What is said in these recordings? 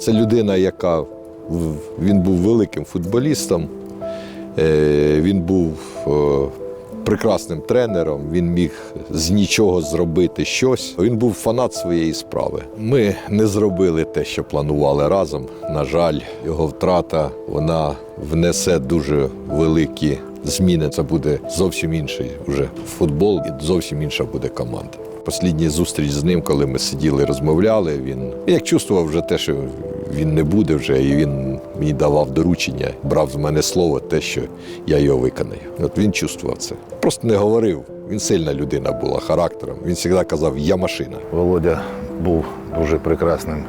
Це людина, яка він був великим футболістом, е, він був е, прекрасним тренером, він міг з нічого зробити щось. Він був фанат своєї справи. Ми не зробили те, що планували разом. На жаль, його втрата вона внесе дуже великі зміни. Це буде зовсім інший вже футбол, і зовсім інша буде команда. Послідня зустріч з ним, коли ми сиділи, розмовляли. Він як чувствував вже те, що він не буде вже, і він мені давав доручення, брав з мене слово, те, що я його виконаю. От він чувствував це. Просто не говорив. Він сильна людина була характером. Він завжди казав Я машина. Володя був дуже прекрасним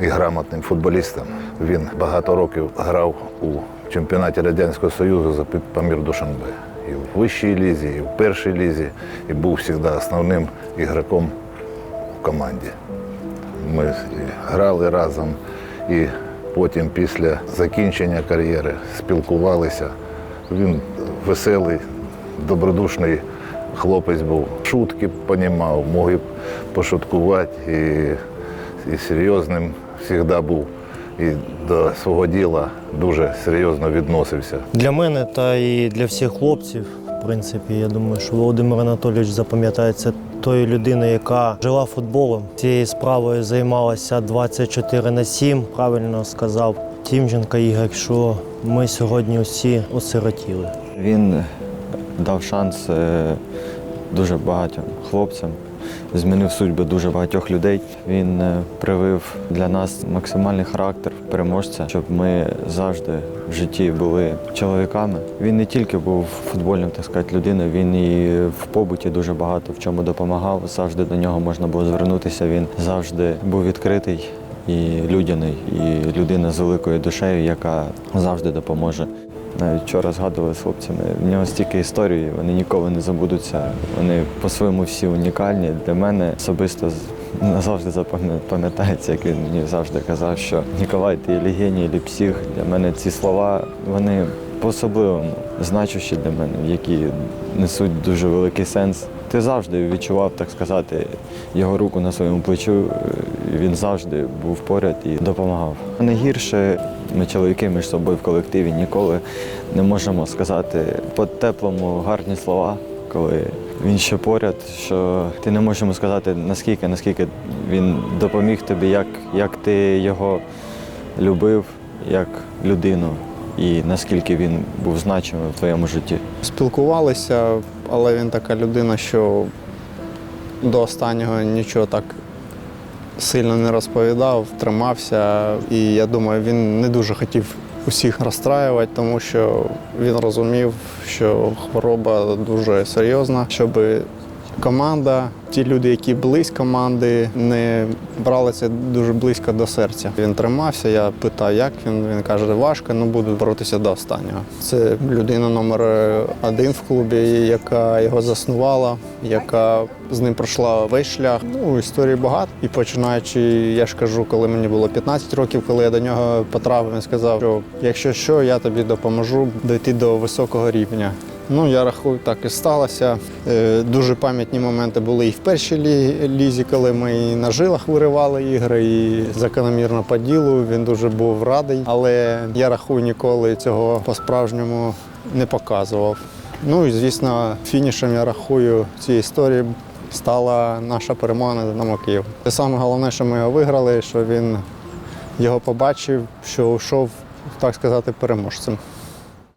і грамотним футболістом. Він багато років грав у чемпіонаті Радянського Союзу за Памір Душанбе. І в вищій лізі, і в першій лізі, і був завжди основним ігроком в команді. Ми грали разом, і потім після закінчення кар'єри спілкувалися. Він веселий, добродушний хлопець був. Шутки понімав, мог пошуткувати, і, і серйозним завжди був. І до свого діла дуже серйозно відносився. Для мене та і для всіх хлопців, в принципі, я думаю, що Володимир Анатолійович запам'ятається тою людиною, яка жила футболом. Цією справою займалася 24 на 7, правильно сказав Тімченко Ігор, що ми сьогодні усі осиротіли. Він дав шанс е, дуже багатьом хлопцям, змінив судьби дуже багатьох людей. Він е, привив для нас максимальний характер переможця, щоб ми завжди в житті були чоловіками. Він не тільки був футбольним, так сказати, людиною, він і в побуті дуже багато в чому допомагав. Завжди до нього можна було звернутися. Він завжди був відкритий і людяний, і людина з великою душею, яка завжди допоможе. Навіть вчора згадували з хлопцями. В нього стільки історій, вони ніколи не забудуться. Вони по-своєму всі унікальні. Для мене особисто назавжди запам'ятається, пам'ятається, як він мені завжди казав, що Ніколай, ти і ліпсіх. Для мене ці слова вони по-особливому значущі для мене, які несуть дуже великий сенс. Ти завжди відчував, так сказати, його руку на своєму плечу. Він завжди був поряд і допомагав. Найгірше ми чоловіки між собою в колективі ніколи не можемо сказати по-теплому гарні слова, коли він ще поряд, що ти не можеш йому сказати наскільки, наскільки він допоміг тобі, як, як ти його любив як людину і наскільки він був значимий в твоєму житті. Спілкувалися, але він така людина, що до останнього нічого так сильно не розповідав, тримався. І я думаю, він не дуже хотів усіх розстраювати, тому що він розумів, що хвороба дуже серйозна, щоб команда, ті люди, які близько команди, не брали це дуже близько до серця. Він тримався, я питав, як він. Він каже, важко, ну буду боротися до останнього. Це людина номер один в клубі, яка його заснувала, яка з ним пройшла весь шлях. Ну, історій багато. І починаючи, я ж кажу, коли мені було 15 років, коли я до нього потрапив, він сказав, що якщо що, я тобі допоможу дойти до високого рівня. Ну, я рахую, так і сталося. Е, Дуже пам'ятні моменти були і в першій лізі, коли ми і на жилах виривали ігри, і закономірно по ділу. Він дуже був радий, але я рахую, ніколи цього по-справжньому не показував. Ну і звісно, фінішем я рахую цієї історії стала наша перемога над Динамо Київ. Це саме головне, що ми його виграли, що він його побачив, що йшов, так сказати, переможцем.